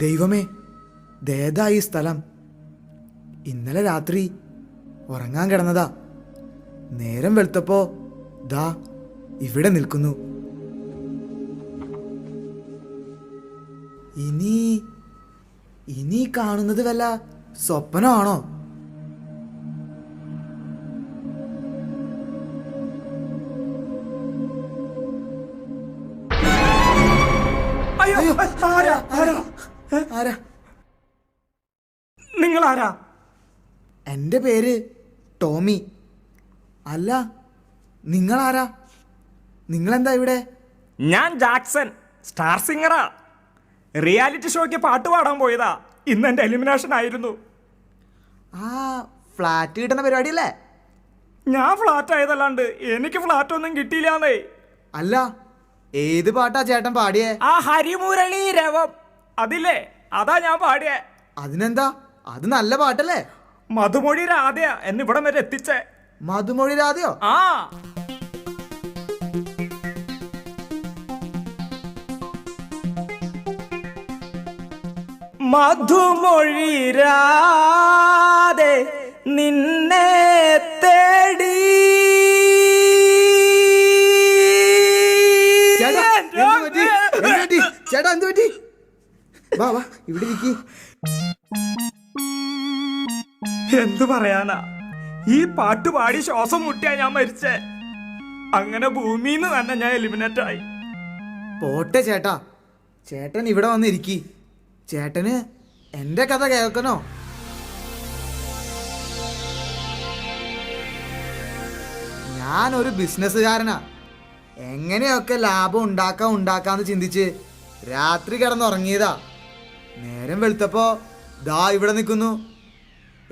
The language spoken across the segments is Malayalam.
ദൈവമേ ദേതാ ഈ സ്ഥലം. ഇന്നലെ രാത്രി ഉറങ്ങാൻ കിടന്നതാ. നേരം വെളുത്തപ്പോ ദാ ഇവിടെ നിൽക്കുന്നു. ഇനി ഇനി കാണുന്നത് വല്ല സ്വപ്നമാണോ? എന്റെ പേര് ടോമി. അല്ല നിങ്ങളാരാ? നിങ്ങളെന്താ ഇവിടെ? ഞാൻ ജാക്സൺ സ്റ്റാർ സിംഗറാ. റിയാലിറ്റി ഷോയ്ക്ക് പാട്ട് പാടാൻ പോയതാ. ഇന്ന് എന്റെ എലിമിനേഷൻ ആയിരുന്നു. ആ ഫ്ലാറ്റ് കിട്ടുന്ന പരിപാടി അല്ലേ ഞാൻ ഫ്ലാറ്റ് ആയതല്ലാണ്ട് എനിക്ക് ഫ്ലാറ്റ് ഒന്നും കിട്ടിയില്ലാന്നേ. അല്ല ഏത് പാട്ടാ ചേട്ടൻ പാടിയേ? ആ ഹരിമുരളി രവം അതില്ലേ? അതാ ഞാൻ പാടിയേ. അതിനെന്താ? അത് നല്ല പാട്ടല്ലേ? മധുമൊഴി രാധയ എന്നെ ഇവിടം വരെ എത്തിച്ചേ. മധുമൊഴി രാധയോ ആ. മധുമൊഴി രാധ നിന്നെ തേടി. ചേട്ടാ എന്ത് പറ്റി? ചേട്ടാ എന്ത് പറ്റി? വാ വാ ഇവിടെ ഇരിക്കി. എന്തു പറയാനാ? ഈ പാട്ട് പാടി ശ്വാസം മുട്ടിയാ ഞാൻ മരിച്ചേ. അങ്ങനെ ഭൂമിയിൽ നിന്ന് തന്നെ ഞാൻ എലിമിനേറ്റ് ആയി. പോട്ടെ ചേട്ടാ. ചേട്ടൻ ഇവിടെ വന്നിരിക്കി. ചേട്ടന് എന്റെ കഥ കേൾക്കണോ? ഞാനൊരു ബിസിനസ്സുകാരനാ. എങ്ങനെയൊക്കെ ലാഭം ഉണ്ടാക്കാം ഉണ്ടാക്കാന്ന് ചിന്തിച്ച് രാത്രി കിടന്നുറങ്ങിയതാ. നേരം വെളുത്തപ്പോ ദാ ഇവിടെ നിൽക്കുന്നു.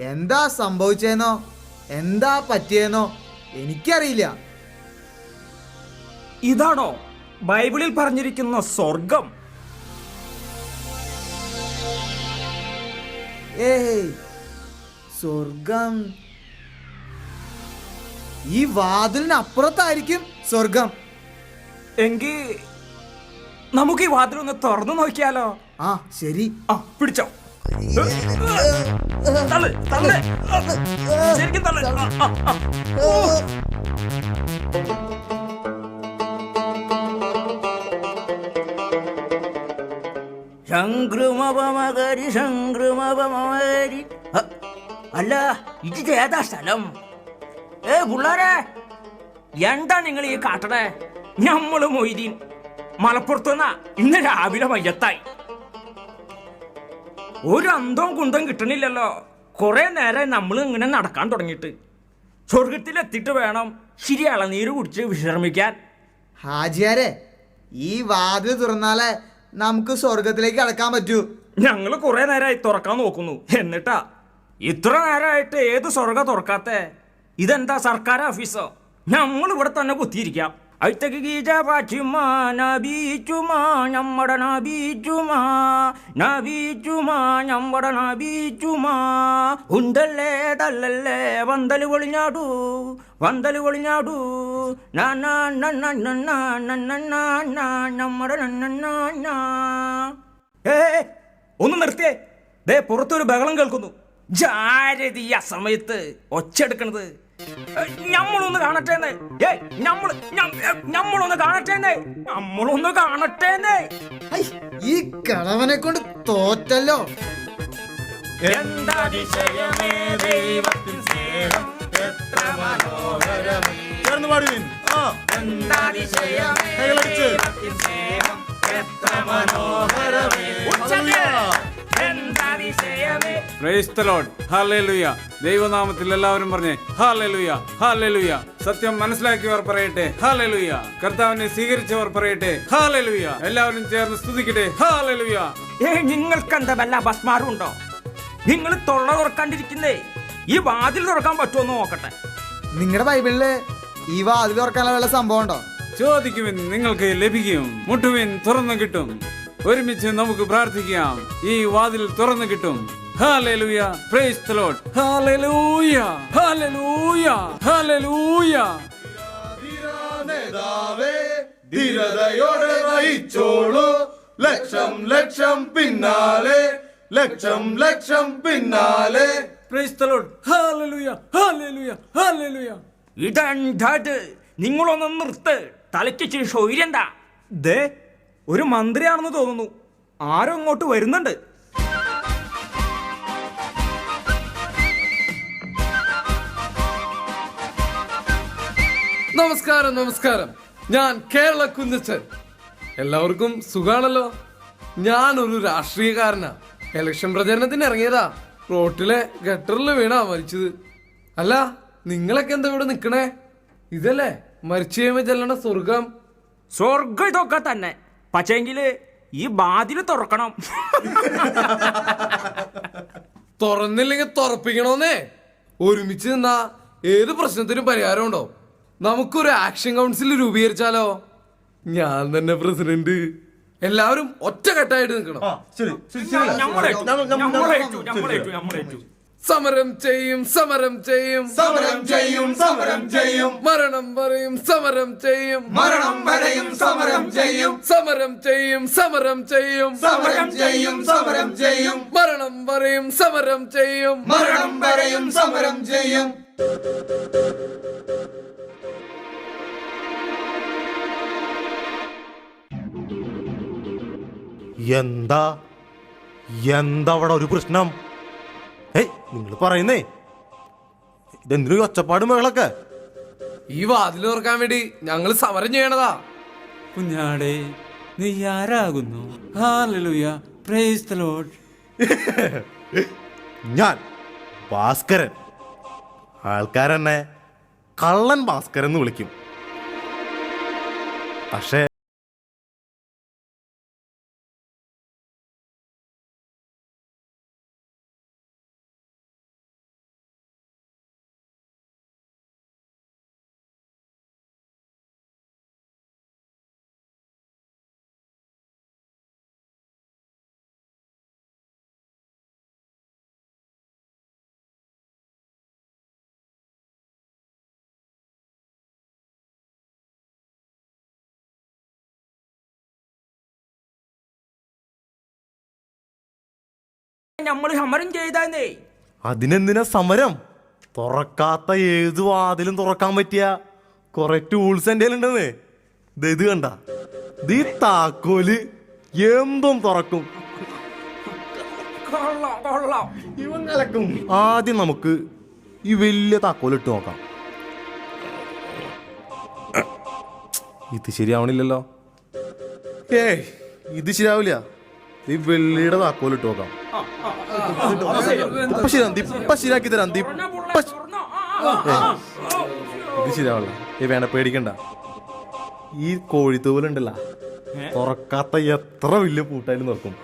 എന്താ സംഭവിച്ചേന്നോ? എന്താ പറ്റിയെന്നോ? എനിക്കറിയില്ല. ഇതാണോ ബൈബിളിൽ പറഞ്ഞിരിക്കുന്ന സ്വർഗം? ഏയ് സ്വർഗം. ഈ വാതിലിനപ്പുറത്തായിരിക്കും സ്വർഗം. എങ്കിൽ നമുക്ക് ഈ വാതിലൊന്ന് തുറന്നു നോക്കിയാലോ? ആ ശരി. ആ പിടിച്ചോ. തള്ള്, തള്ള്. ശരിക്കും തള്ള്. സംക്രമപമകരി ഹ, അല്ല ഇത് ഏതാ സ്ഥലം? ഏ പിള്ളാരെ എന്താ നിങ്ങൾ ഈ കാട്ടണേ? ഞമ്മൾ മൊയ്തീൻ. മലപ്പുറത്തുനിന്നാ ഇന്ന് രാവിലെ മയ്യത്തായി. ഒരു അന്തവും കുന്തം കിട്ടണില്ലല്ലോ. കുറെ നേരം നമ്മൾ ഇങ്ങനെ നടക്കാൻ തുടങ്ങിയിട്ട്. സ്വർഗത്തിലെത്തിയിട്ട് വേണം ശരി ഇളനീര് കുടിച്ച് വിശ്രമിക്കാൻ. ഹാജിയാരെ ഈ വാതിൽ തുറന്നാലേ നമുക്ക് സ്വർഗത്തിലേക്ക് കടക്കാൻ പറ്റൂ. ഞങ്ങൾ കുറെ നേരമായി തുറക്കാൻ നോക്കുന്നു. എന്നിട്ടാ ഇത്ര നേരമായിട്ട് ഏത് സ്വർഗ തുറക്കാത്തെ? ഇതെന്താ സർക്കാർ ഓഫീസോ? ഞങ്ങൾ ഇവിടെ തന്നെ കുത്തിയിരിക്കാം. അഴുത്തക്ക് ഒന്ന് നിർത്തിയേ ദേ പുറത്തൊരു ബഹളം കേൾക്കുന്നു ജാരതി ആ സമയത്ത് ഒച്ചെടുക്കണത് ഞമ്മളൊന്ന് കാണട്ടെ ഏ ഞമ്മൾ ഞമ്മളൊന്ന് കാണട്ടേന്നേ. ഞമ്മളൊന്ന് കാണട്ടേന്നേ. ഈ കളവനെ കൊണ്ട് തോറ്റല്ലോ. എന്താതിശയമേ ദൈവത്തിൻ സ്നേഹം? എത്ര മനോഹരമേ. ചേർന്ന് പാടുവിൻ ആ. എന്താതിശയമേ. ദൈവത്തിൻ സ്നേഹം? ദൈവനാമത്തിൽ എല്ലാവരും പറഞ്ഞേ ഹാലലുയ ഹാലലുയ സത്യം മനസ്സിലാക്കിയവർ പറയട്ടെ ഹാലലുയ കർത്താവിനെ സ്വീകരിച്ചവർ പറയട്ടെ ഹാലലുയ എല്ലാവരും ചേർന്ന് സ്തുതിക്കട്ടെ ഹാലലുയ ഏ നിങ്ങൾക്ക് എന്താ വല്ല ഭസ്മാരുണ്ടോ നിങ്ങൾ തൊള്ള തുറക്കാണ്ടിരിക്കുന്നേ. ഈ വാതിൽ തുറക്കാൻ പറ്റുമോ നോക്കട്ടെ. നിങ്ങളുടെ ബൈബിളിൽ ഈ വാതിൽ തുറക്കാനുള്ള സംഭവം ഉണ്ടോ? ചോദിക്കുവിൻ നിങ്ങൾക്ക് ലഭിക്കും. മുട്ടുവിൻ തുറന്നു കിട്ടും. ഒരുമിച്ച് നമുക്ക് പ്രാർത്ഥിക്കാം. ഈ വാതിൽ തുറന്നു കിട്ടും. Hallelujah praise the Lord hallelujah hallelujah hallelujah നേതാവേ ധീരതയോടെ നയിച്ചോളൂ. ലക്ഷം ലക്ഷം പിന്നാലെ. ലക്ഷം ലക്ഷം പിന്നാലെ. ഇത്? നിങ്ങളൊന്ന് നിർത്ത്. തലയ്ക്ക് ഇച്ചിരി ശൗര്യണ്ടാ ദേ ഒരു മന്ത്രിയാണെന്ന് തോന്നുന്നു. ആരോ ഇങ്ങോട്ട് വരുന്നുണ്ട്. നമസ്കാരം നമസ്കാരം. ഞാൻ കേരള കുഞ്ഞച്ചൻ. എല്ലാവർക്കും സുഖാണല്ലോ? ഞാൻ ഒരു രാഷ്ട്രീയക്കാരനാ. ഇലക്ഷൻ പ്രചരണത്തിന് ഇറങ്ങിയതാ. റോട്ടിലെ ഗട്ടറിൽ വീണാ മരിച്ചത്. അല്ല നിങ്ങളൊക്കെ എന്താ ഇവിടെ നിക്കണേ? ഇതല്ലേ? മരിച്ചു കഴിയുമ്പോ ചെല്ലണ സ്വർഗം. സ്വർഗം ഇതൊക്കെ തന്നെ. പക്ഷേങ്കിൽ ഈ ബാതിൽ തുറക്കണം. തുറന്നില്ലെങ്കിൽ തുറപ്പിക്കണോന്നേ? ഒരുമിച്ച് നിന്നാ ഏത് പ്രശ്നത്തിനും പരിഹാരം ഉണ്ടോ നമുക്കൊരു ആക്ഷൻ കൗൺസിൽ രൂപീകരിച്ചാലോ? ഞാൻ തന്നെ പ്രസിഡന്റ്. എല്ലാവരും ഒറ്റക്കെട്ടായിട്ട് നിൽക്കണം. ശരി ശരി ശരി. സമരം ചെയ്യും സമരം ചെയ്യും. സമരം ചെയ്യും സമരം ചെയ്യും. മരണം പറയും സമരം ചെയ്യും. മരണം വരെയും സമരം ചെയ്യും. സമരം ചെയ്യും സമരം ചെയ്യും. സമരം ചെയ്യും സമരം ചെയ്യും. മരണം പറയും സമരം ചെയ്യും. മരണം വരെയും സമരം ചെയ്യും. എന്താ? എന്താ അവിടെ ഒരു പ്രശ്നം? ഏയ് നിങ്ങൾ പറയുന്നേ. ഇതെന്തിനു ഒച്ചപ്പാട് മകളൊക്കെ ഈ വാതിൽ തുറക്കാൻ വേണ്ടി ഞങ്ങൾ സമരം ചെയ്യണതാ. കുഞ്ഞാടേ നീ ആരാകുന്നു? ഹല്ലേലൂയ പ്രൈസ് ദ ലോർഡ് ഞാൻ ഭാസ്കരൻ. ആൾക്കാരെന്നെ കള്ളൻ ഭാസ്കരൻ എന്ന് വിളിക്കും. പക്ഷേ നമ്മൾ സമരം ചെയ്താന്നേ. അതിനെന്തിനാ സമരം? തുറക്കാത്ത ഏത് വാതിലും തുറക്കാൻ പറ്റിയ കുറെ ടൂൾസ് എന്റെ ഉണ്ടെന്ന് ഇത് കണ്ട. ഈ താക്കോൽ എന്തും തുറക്കും. ഇവൻ കലക്കും. ആദ്യം നമുക്ക് ഈ വലിയ താക്കോൽ ഇട്ട് നോക്കാം. ഇത് ശരിയാവണില്ലല്ലോ. ഏയ് ഇത് ശരിയാവില്ല. ഈ വെള്ളിയുടെ താക്കോൽ ഇട്ട് നോക്കാം ഇപ്പൊ ശരിയാ ഇപ്പൊ ശരിയാക്കി തരാം ഇപ്പൊ ഇത് ശരിയാവില്ല ഈ വേണ്ട പേടിക്കണ്ട ഈ കോഴിത്തൂവലുണ്ടല്ല തുറക്കാത്ത എത്ര വലിയ പൂട്ടായാലും തുറക്കും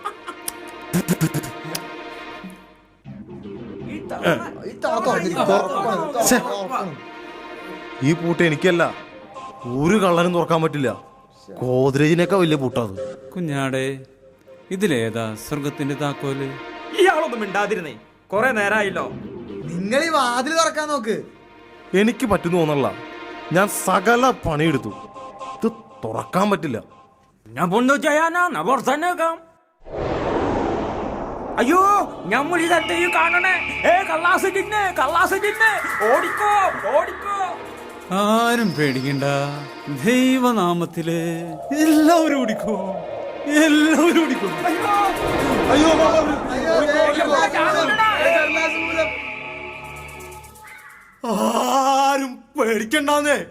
ഈ പൂട്ട് എനിക്കല്ല ഒരു കള്ളനും തുറക്കാൻ പറ്റില്ല ഗോദ്രേജിനൊക്കെ വലിയ പൂട്ടാത് കുഞ്ഞാടേ ഇതിലേതാ സ്വർഗത്തിന്റെ താക്കോൽ? ഇയാളൊന്നും മിണ്ടാതിരുന്നേ. കുറെ നേരായില്ലോ. നിങ്ങൾ ഈ വാതിൽ തുറക്കാൻ നോക്ക്. എനിക്ക് പറ്റുന്നു തോന്നല്ല ഞാൻ സകല പണിയെടുത്തു. ഇത് തുറക്കാൻ പറ്റില്ല. ചെയ്യാനാ നബോർത്തന്നേക്കാം അയ്യോ ഈ കാണണേ. ഏ കള്ളാസ് കള്ളാസ് ഓടിക്കോ ഓടിക്കോ. ആരും പേടിക്കണ്ട. ദൈവനാമത്തിൽ എല്ലാവരും ഓടിക്കോ. എല്ലാവരും ഓടിക്കോ. ആരും പേടിക്കണ്ടെന്നേ.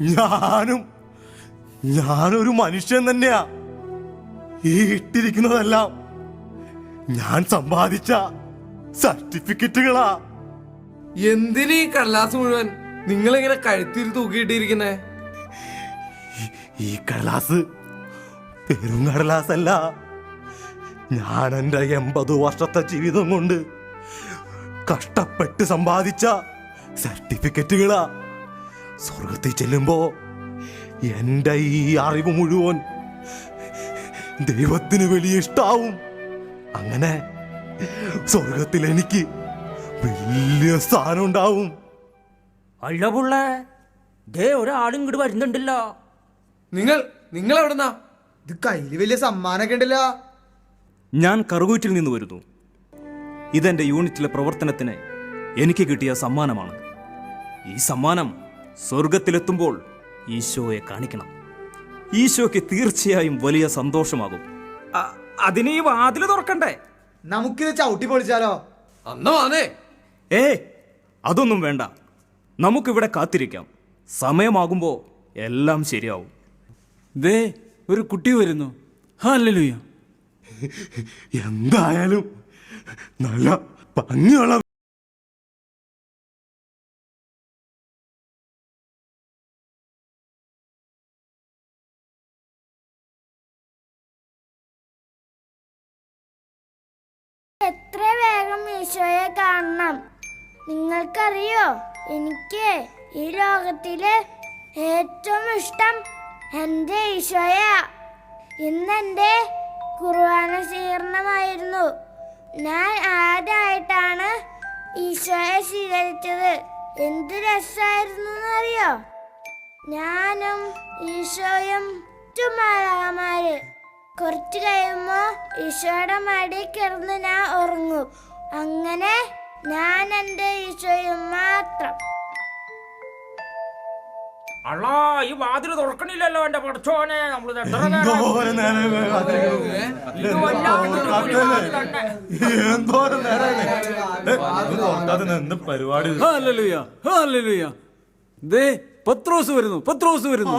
ഞാനും ഞാനൊരു മനുഷ്യൻ തന്നെയാ. ഈ ഇട്ടിരിക്കുന്നതെല്ലാം ഞാൻ സമ്പാദിച്ച സർട്ടിഫിക്കറ്റുകളാ. എന്തിനീ കടലാസ് മുഴുവൻ? നിങ്ങളിങ്ങനെ കഴുത്തിൽ തൂക്കിയിട്ടിരിക്കുന്നേ? ഈ കടലാസ് പെരും കടലാസല്ല ഞാൻ എന്റെ എൺപത് വർഷത്തെ ജീവിതം കൊണ്ട് കഷ്ടപ്പെട്ട് സമ്പാദിച്ച സർട്ടിഫിക്കറ്റുകളാ. സ്വർഗത്തിൽ ചെല്ലുമ്പോ എന്റെ ഈ അറിവ് മുഴുവൻ ദൈവത്തിന് വലിയ ഇഷ്ടാവും. അങ്ങനെ സ്വർഗത്തിൽ എനിക്ക് വലിയ സ്ഥാനം ഉണ്ടാവും. അല്ല പുള്ളേ ദേ ഒരാളും ഇങ്ങോട്ട് വരുന്നുണ്ടല്ലോ. നിങ്ങൾ നിങ്ങൾ എവിടെന്നാ ഇത് കയ്യിൽ വലിയ സമ്മാനമൊക്കെ ഉണ്ടല്ലോ. ഞാൻ കറുകൂറ്റിൽ നിന്ന് വരുന്നു. ഇതെന്റെ യൂണിറ്റിലെ പ്രവർത്തനത്തിന് എനിക്ക് കിട്ടിയ സമ്മാനമാണ്. ഈ സമ്മാനം സ്വർഗത്തിലെത്തുമ്പോൾ ഈശോയെ കാണിക്കണം. ഈശോയ്ക്ക് തീർച്ചയായും വലിയ സന്തോഷമാകും. അ- അതിന് ഈ വാതിൽ തുറക്കണ്ടേ? നമുക്കിത് ചവിട്ടി പൊളിച്ചാലോ? അന്ന അതെ ഏ അതൊന്നും വേണ്ട. നമുക്കിവിടെ കാത്തിരിക്കാം. സമയമാകുമ്പോൾ എല്ലാം ശരിയാവും. ദേ ഒരു കുട്ടി വരുന്നു. ഹാലലുയ എന്തായാലും നല്ല ഭംഗിയുള്ള എത്ര വേഗം ഈശോയെ കാണണം. നിങ്ങൾക്കറിയോ? എനിക്ക് ഈ ലോകത്തിലെ ഏറ്റവും ഇഷ്ടം എന്റെ ഈശോയ ഇന്ന് എന്റെ കുർബാന സ്വീകരണമായിരുന്നു ഞാൻ ആദ്യമായിട്ടാണ് ഈശോയെ സ്വീകരിച്ചത്? എന്ത് രസമായിരുന്നു എന്നറിയോ ഞാനും ഈശോയും ചുമ്മാതാമാര് കുറച്ച് കഴിയുമ്പോൾ ഈശോയുടെ മടി കിടന്ന് ഞാൻ ഉറങ്ങും. അങ്ങനെ ഞാൻ എന്റെ ഈശോയും മാത്രം. അള്ളാ ഈ വാതിൽ തുറക്കണില്ലല്ലോ എന്റെ പഠിച്ചോനെ. ഇത് തുറക്കാതെ എന്ത് പരിപാടി? ദേ പത്രോസ് വരുന്നു പത്രോസ് വരുന്നു.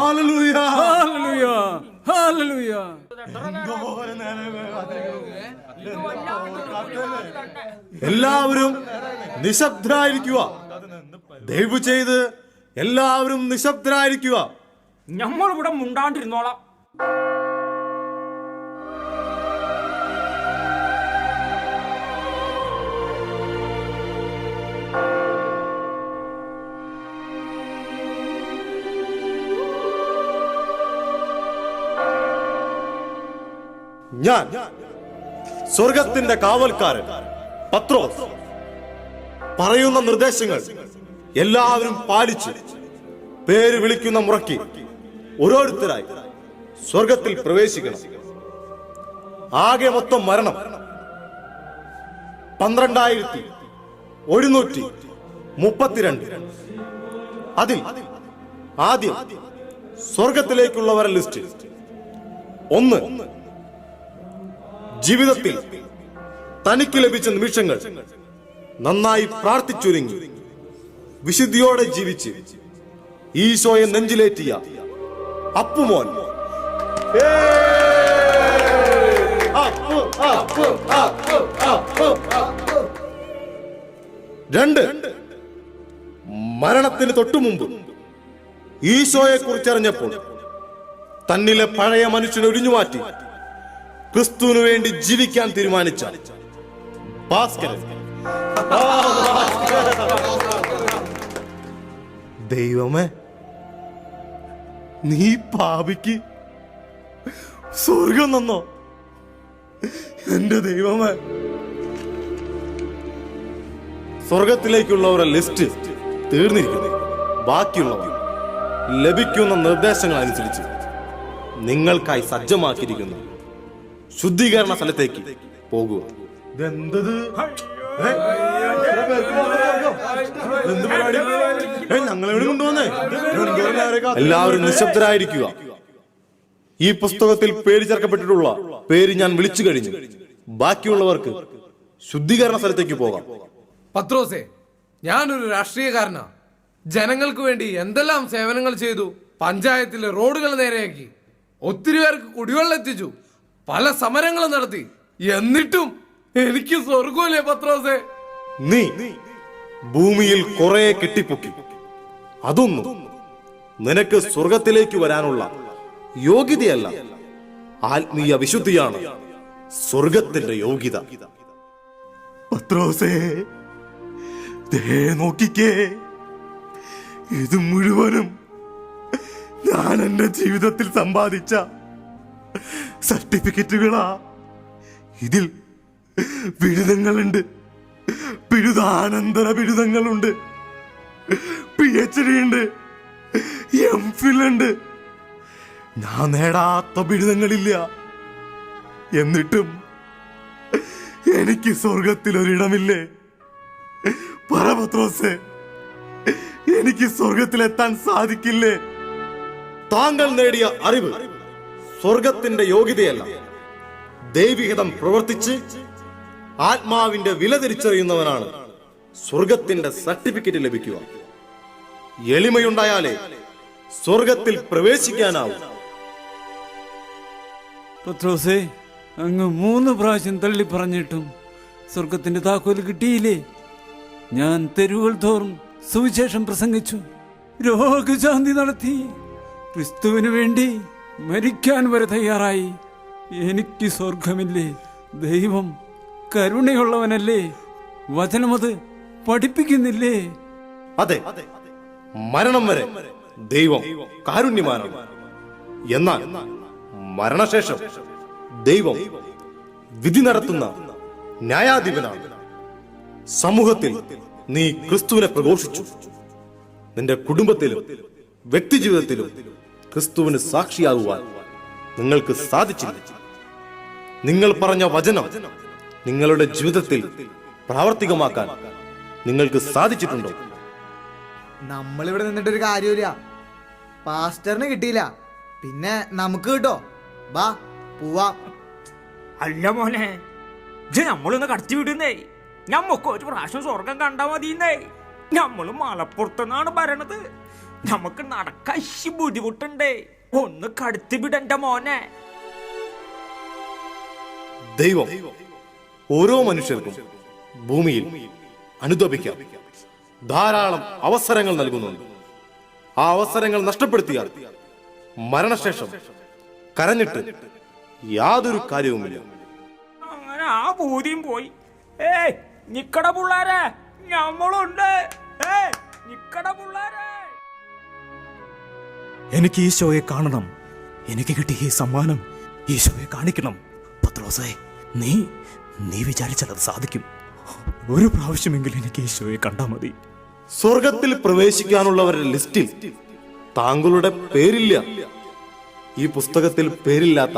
എല്ലാവരും നിശബ്ദരായിരിക്കുക. ദയവ് ചെയ്ത് എല്ലാവരും നിശബ്ദരായിരിക്കുക. നമ്മളിവിടെ മുണ്ടാണ്ടിരുന്നോളാം. ഞാൻ സ്വർഗത്തിന്റെ കാവൽക്കാരൻ പത്രോസ് പറയുന്ന നിർദ്ദേശങ്ങൾ എല്ലാവരും പാലിച്ച് പേര് വിളിക്കുന്ന മുറയ്ക്ക് ഓരോരുത്തരായി സ്വർഗത്തിൽ പ്രവേശിക്കണം. ആകെ മൊത്തം മരണം പന്ത്രണ്ടായിരത്തി ഒരുന്നൂറ്റി മുപ്പത്തിരണ്ട്. അതിൽ ആദ്യം സ്വർഗത്തിലേക്കുള്ളവരെ ലിസ്റ്റ്. ഒന്ന് ജീവിതത്തിൽ തനിക്ക് ലഭിച്ച നിമിഷങ്ങൾ നന്നായി പ്രാർത്ഥിച്ചൊരുങ്ങി. വിശുദ്ധിയോടെ ജീവിച്ച് ഈശോയെ നെഞ്ചിലേറ്റിയ അപ്പുമോൻ അപ്പു, അപ്പു, അപ്പു, അപ്പു, അപ്പു. രണ്ട് മരണത്തിന് തൊട്ടു മുമ്പ് ഈശോയെ കുറിച്ചറിഞ്ഞപ്പോൾ തന്നിലെ പഴയ മനുഷ്യനെ ഒഴിഞ്ഞുമാറ്റി ക്രിസ്തുവിനു വേണ്ടി ജീവിക്കാൻ തീരുമാനിച്ച ഭാസ്കരൻ ദൈവമേ നീ പാപിക്ക് സ്വർഗം നന്നോ എന്റെ ദൈവമേ. സ്വർഗത്തിലേക്കുള്ളവരുടെ ലിസ്റ്റ് തീർന്നിരിക്കുന്നു. ബാക്കിയുള്ളവർ ലഭിക്കുന്ന നിർദ്ദേശങ്ങൾ അനുസരിച്ച് നിങ്ങൾക്കായി സജ്ജമാക്കിയിരിക്കുന്നു. ശുദ്ധീകരണ സ്ഥലത്തേക്ക് പോകുക. ഇതെന്തത്? ഞങ്ങളെവിടെ കൊണ്ടുവന്നേ. എല്ലാവരും നിശബ്ദരായിരിക്കുക. ഈ പുസ്തകത്തിൽ പേര് ചേർക്കപ്പെട്ടിട്ടുള്ള പേര് ഞാൻ വിളിച്ചു കഴിഞ്ഞു. ബാക്കിയുള്ളവർക്ക് ശുദ്ധീകരണ സ്ഥലത്തേക്ക് പോകാം. പത്രോസേ ഞാനൊരു രാഷ്ട്രീയക്കാരനാ. ജനങ്ങൾക്ക് വേണ്ടി എന്തെല്ലാം സേവനങ്ങൾ ചെയ്തു പഞ്ചായത്തിലെ റോഡുകൾ നേരെയാക്കി ഒത്തിരി പേർക്ക് കുടിവെള്ളം എത്തിച്ചു പല സമരങ്ങളും നടത്തി എന്നിട്ടും എനിക്ക് സ്വർഗമല്ലേ പത്രോസേ? നീ ഭൂമിയിൽ കുറെ കെട്ടിപ്പൊക്കി. അതൊന്നും നിനക്ക് സ്വർഗത്തിലേക്ക് വരാനുള്ള യോഗ്യതയല്ല. ആത്മീയ വിശുദ്ധിയാണ് സ്വർഗത്തിന്റെ യോഗ്യത. പത്രോസേ നോക്കിക്കേ. ഇത് മുഴുവനും ഞാൻ എന്റെ ജീവിതത്തിൽ സമ്പാദിച്ച സർട്ടിഫിക്കറ്റുകളാ. ഇതിൽ ബിരുദങ്ങളുണ്ട് ബിരുദാനന്തര ബിരുദങ്ങളുണ്ട്. പി എച്ച് ഡി ഉണ്ട്. എം ഫിൽ ഉണ്ട്. ഞാൻ നേടാത്ത ബിരുദങ്ങളില്ല. എന്നിട്ടും എനിക്ക് സ്വർഗത്തിൽ ഒരിടമില്ലേ പരപത്രോസേ എനിക്ക് സ്വർഗത്തിലെത്താൻ സാധിക്കില്ലേ? താങ്കൾ നേടിയ അറിവ് സ്വർഗത്തിന്റെ യോഗ്യതയല്ല. ദൈവികതം പ്രവർത്തിച്ച് ആത്മാവിന്റെ വില തിരിച്ചറിയുന്നവനാണ്. സ്വർഗത്തിന്റെ സർട്ടിഫിക്കറ്റ് ലഭിക്കുക. എളിമയുണ്ടായാലേ സ്വർഗത്തിൽ പ്രവേശിക്കാനാവും. പത്രോസേ അങ്ങ് മൂന്ന് പ്രാവശ്യം തള്ളി പറഞ്ഞിട്ടും സ്വർഗത്തിന്റെ താക്കോൽ കിട്ടിയില്ലേ? ഞാൻ തെരുവുകൾ തോറും സുവിശേഷം പ്രസംഗിച്ചു. രോഗശാന്തി നടത്തി. ക്രിസ്തുവിന് വേണ്ടി മരിക്കാൻ വരെ തയ്യാറായി. എനിക്ക് സ്വർഗമില്ലേ ദൈവം കരുണയുള്ളവനല്ലേ? വചനമത് പഠിപ്പിക്കുന്നില്ലേ? അതെ. മരണം വരെ ദൈവം കാരുണ്യമാനാണ് എന്നാൽ മരണശേഷം ദൈവം വിധി നടത്തുന്ന ന്യായാധിപനാണ്. സമൂഹത്തിൽ നീ ക്രിസ്തുവിനെ പ്രഘോഷിച്ചു. നിന്റെ കുടുംബത്തിലും വ്യക്തിജീവിതത്തിലും ക്രിസ്തുവിന് സാക്ഷിയാകുവാൻ നിങ്ങൾക്ക് സാധിച്ചില്ല. നിങ്ങൾ പറഞ്ഞ വചനം നിങ്ങളുടെ ജീവിതത്തിൽ പ്രാവർത്തികമാക്കാൻ നിങ്ങൾക്ക് സാധിച്ചിട്ടുണ്ടോ? നമ്മളിവിടെ നിന്നിട്ടൊരു കാര്യമില്ല പാസ്റ്ററിന് കിട്ടിയില്ല. പിന്നെ നമുക്ക് കിട്ടോ? ബാ പോവാ. അല്ല മോനെ ഇത് നമ്മളൊന്ന് കടത്തി വിടുന്നേ. ഞമ്മക്ക് ഒരു പ്രാവശ്യം സ്വർഗം കണ്ടാ മതിന്നേ നമ്മൾ മലപ്പുറത്തുനിന്നാണ് ഭരണത് നമുക്ക് നടക്കാൻ ബുദ്ധിമുട്ടുണ്ടേ. ഒന്ന് കടത്തി വിടണ്ട മോനെ. ദൈവം ഓരോ മനുഷ്യർക്കും ഭൂമിയിൽ അനുദപിക്കാം. ധാരാളം അവസരങ്ങൾ നൽകുന്നുണ്ട്. ആ അവസരങ്ങൾ നഷ്ടപ്പെടുത്തിയാൽ മരണശേഷം കരഞ്ഞിട്ട് യാതൊരു കാര്യവുമില്ല. അങ്ങനെ ആ ഭൂതിയും പോയി. ഏയ് നിക്കട പിള്ളാരെ നമ്മളുണ്ട് ഏയ് നിക്കട പിള്ളാരെ. എനിക്ക് ഈശോയെ കാണണം. എനിക്ക് കിട്ടിയ ഈ സമ്മാനം ഈശോയെ കാണിക്കണം. പത്രോസേ നീ നീ വിചാരിച്ചാൽ അത് സാധിക്കും. ഒരു പ്രാവശ്യമെങ്കിലും എനിക്ക് ഈശോയെ കണ്ടാൽ മതി. സ്വർഗത്തിൽ പ്രവേശിക്കാനുള്ളവരുടെ ലിസ്റ്റിൽ താങ്കളുടെ പേരില്ല. ഈ പുസ്തകത്തിൽ പേരില്ലാത്ത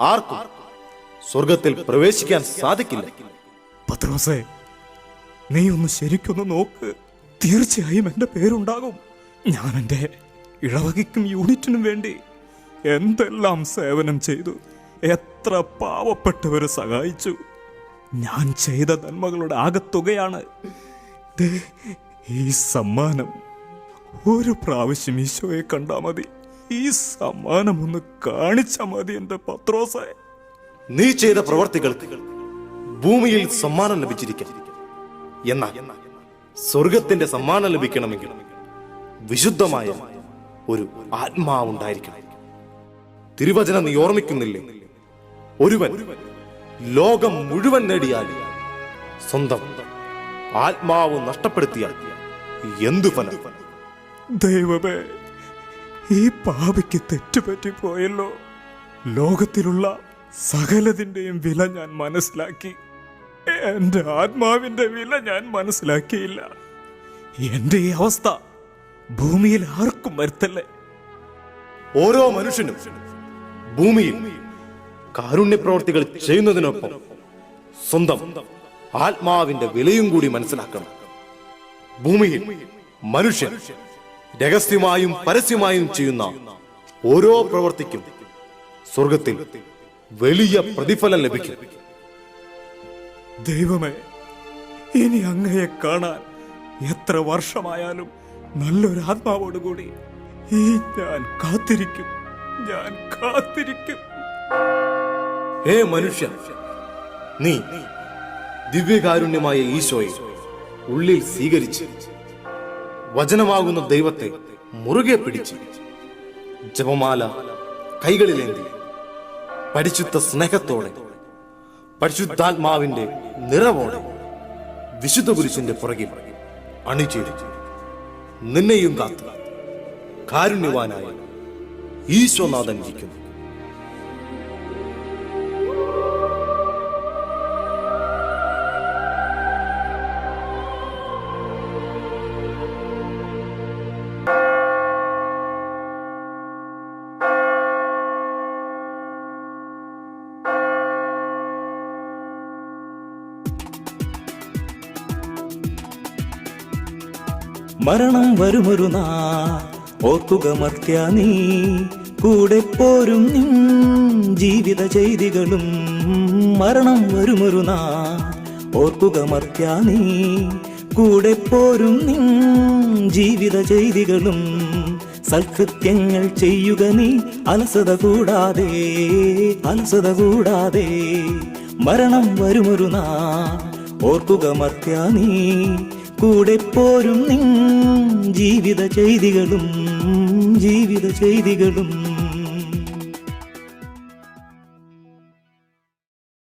ആർക്കും സ്വർഗത്തിൽ പ്രവേശിക്കാൻ സാധിക്കില്ല. പത്രോസേ നീ ഒന്ന് ശരിക്കൊന്ന് നോക്ക്. തീർച്ചയായും എന്റെ പേരുണ്ടാകും. ഞാൻ എന്റെ ഇളവകിക്കും യൂണിറ്റിനും വേണ്ടി എന്തെല്ലാം സേവനം ചെയ്തു. എത്ര പാവപ്പെട്ടവരെ സഹായിച്ചു. ഞാൻ ചെയ്ത നന്മകളുടെ ആകത്തുകയാണ്. ഈ സമ്മാനം. ഒരു പ്രാവശ്യം ഈശോയെ കണ്ടാ മതി. ഈ സമ്മാനം ഒന്ന് കാണിച്ചാ മതി എന്റെ പത്രോസേ. നീ ചെയ്ത പ്രവർത്തികൾക്ക് ഭൂമിയിൽ സമ്മാനം ലഭിച്ചിരിക്കാം. എന്നാൽ സ്വർഗത്തിന്റെ സമ്മാനം ലഭിക്കണമെങ്കിൽ വിശുദ്ധമായ ഒരു ആത്മാവുണ്ടായിരിക്കണം. തിരുവചനം നീ ഓർമ്മിക്കുന്നില്ലേ? ഒരുവൻ ലോകം മുഴുവൻ നേടിയാൽ സ്വന്തം ആത്മാവ് നഷ്ടപ്പെടുത്തിയാൽ എന്തു ഫലം? ദൈവമേ ഈ പാപിക്ക് തെറ്റുപറ്റി പോയല്ലോ. ലോകത്തിലുള്ള സകലതിന്റെയും വില ഞാൻ മനസ്സിലാക്കി. എന്റെ ആത്മാവിന്റെ വില ഞാൻ മനസ്സിലാക്കിയില്ല. എന്റെ ഈ അവസ്ഥ ഭൂമിയിൽ ആർക്കും വരുത്തല്ലേ? ഓരോ മനുഷ്യനും ഭൂമിയിൽ കാരുണ്യ പ്രവർത്തികൾ ചെയ്യുന്നതിനൊപ്പം സ്വന്തം ആത്മാവിന്റെ വിലയും കൂടി മനസ്സിലാക്കണം. ഭൂമിയിൽ മനുഷ്യൻ രഹസ്യമായും പരസ്യമായും ചെയ്യുന്ന ഓരോ പ്രവർത്തിക്കും സ്വർഗത്തിൽ വലിയ പ്രതിഫലം ലഭിക്കും. ദൈവമേ ഇനി അങ്ങയെ കാണാൻ എത്ര വർഷമായാലും നല്ലൊരു ആത്മാവോടുകൂടി ഈ ഞാൻ കാത്തിരിക്കും. ഞാൻ കാത്തിരിക്കും. ഹേ മനുഷ്യ നീ ദിവ്യകാരുണ്യമായ ഈശോയെ ഉള്ളിൽ സ്വീകരിച്ച് വചനമാകുന്ന ദൈവത്തെ മുറുകെ പിടിച്ച് ജപമാല കൈകളിലേന്തി പരിശുദ്ധ സ്നേഹത്തോടെ പരിശുദ്ധാത്മാവിന്റെ നിറവോടെ വിശുദ്ധ പുരുഷന്റെ പുറകിൽ അണിചേരിച്ചു നിന്നെയും കാത്തു കാരുണ്യവാനായ ഈശോനാഥൻ ഇരിക്കുന്നു. മരണം വരുമൊരു നാ. ഓർക്കുക മർത്യ നീ. കൂടെ പോരും ജീവിത ചെയ്തികളും. മരണം വരുമൊരു നാ. ഓർക്കുക മർത്യ നീ. കൂടെ പോരും ജീവിത ചെയ്തികളും. സൽകൃത്യങ്ങൾ ചെയ്യുക നീ. അലസത കൂടാതെ അലസത കൂടാതെ. മരണം വരുമൊരു നാ. ഓർക്കുക മർത്യ നീ. കൂടെ പോരും നിൻ ജീവിത ചെയ്തികളും ജീവിത ചെയ്തികളും.